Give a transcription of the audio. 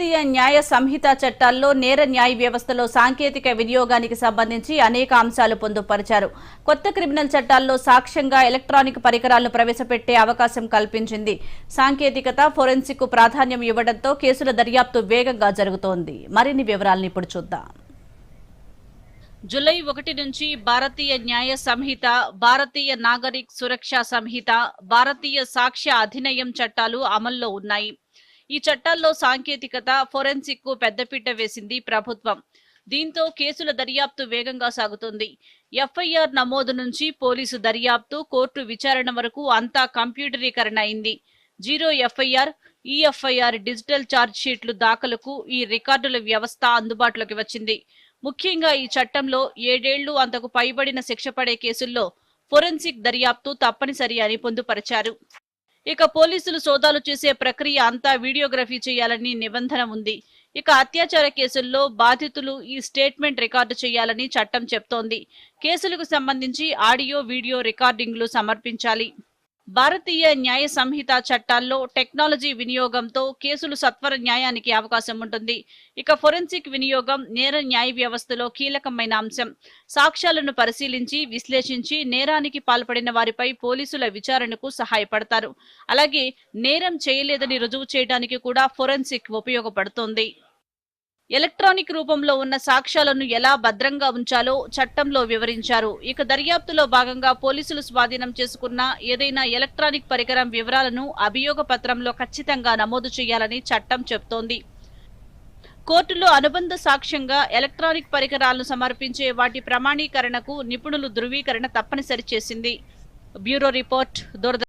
భారతీయ న్యాయ సంహిత చట్టాల్లో నేర న్యాయ వ్యవస్థలో సాంకేతిక వినియోగానికి సంబంధించి అనేక అంశాలు పొందుపరిచారు. కొత్త క్రిమినల్ చట్టాల్లో సాక్ష్యంగా ఎలక్ట్రానిక్ పరికరాలను ప్రవేశపెట్టే అవకాశం కల్పించింది. సాంకేతికత ఫోరెన్సిక్ ప్రాధాన్యం ఇవ్వడంతో కేసుల దర్యాప్తు వేగంగా జరుగుతోంది. మరిన్ని వివరాలను ఇప్పుడు చూద్దాం. జులై ఒకటి నుంచి భారతీయ న్యాయ సంహిత భారతీయ నాగరిక్ సురక్ష సంహిత భారతీయ సాక్ష్య అధినయం చట్టాలు అమల్లో ఉన్నాయి. ఈ చట్టాల్లో సాంకేతికత ఫోరెన్సిక్కు పెద్దపీట వేసింది ప్రభుత్వం. దీంతో కేసుల దర్యాప్తు వేగంగా సాగుతుంది. ఎఫ్ఐఆర్ నమోదు నుంచి పోలీసు దర్యాప్తు కోర్టు విచారణ వరకు అంతా కంప్యూటరీకరణ అయింది. Zero FIR e FIR digital charge షీట్లు దాఖలకు ఈ రికార్డుల వ్యవస్థ అందుబాటులోకి వచ్చింది. ముఖ్యంగా ఈ చట్టంలో ఏడేళ్ళు అంతకు పైబడిన శిక్ష పడే కేసుల్లో ఫోరెన్సిక్ దర్యాప్తు తప్పనిసరి అని పొందుపరిచారు. ఇక పోలీసులు సోదాలు చేసే ప్రక్రియ అంతా వీడియోగ్రఫీ చేయాలని నిబంధన ఉంది. ఇక అత్యాచార కేసుల్లో బాధితులు ఈ స్టేట్మెంట్ రికార్డు చేయాలని చట్టం చెప్తోంది. కేసులకు సంబంధించి ఆడియో వీడియో రికార్డింగ్లు సమర్పించాలి. భారతీయ న్యాయ సంహిత చట్టాల్లో టెక్నాలజీ వినియోగంతో కేసులు సత్వర న్యాయానికి అవకాశం ఉంటుంది. ఇక ఫోరెన్సిక్ వినియోగం నేర న్యాయ వ్యవస్థలో కీలకమైన అంశం. సాక్ష్యాలను పరిశీలించి విశ్లేషించి నేరానికి పాల్పడిన వారిపై పోలీసుల విచారణకు సహాయపడతారు. అలాగే నేరం చేయలేదని రుజువు చేయడానికి కూడా ఫోరెన్సిక్ ఉపయోగపడుతోంది. ఎలక్ట్రానిక్ రూపంలో ఉన్న సాక్ష్యాలను ఎలా భద్రంగా ఉంచాలో చట్టంలో వివరించారు. ఇక దర్యాప్తులో భాగంగా పోలీసులు స్వాధీనం చేసుకున్న ఏదైనా ఎలక్ట్రానిక్ పరికరం వివరాలను అభియోగ పత్రంలో ఖచ్చితంగా నమోదు చేయాలని చట్టం చెబుతోంది. కోర్టులో అనుబంధ సాక్ష్యంగా ఎలక్ట్రానిక్ పరికరాలను సమర్పించే వాటి ప్రమాణీకరణకు నిపుణులు ధృవీకరణ తప్పనిసరి చేసింది. Bureau report దూరద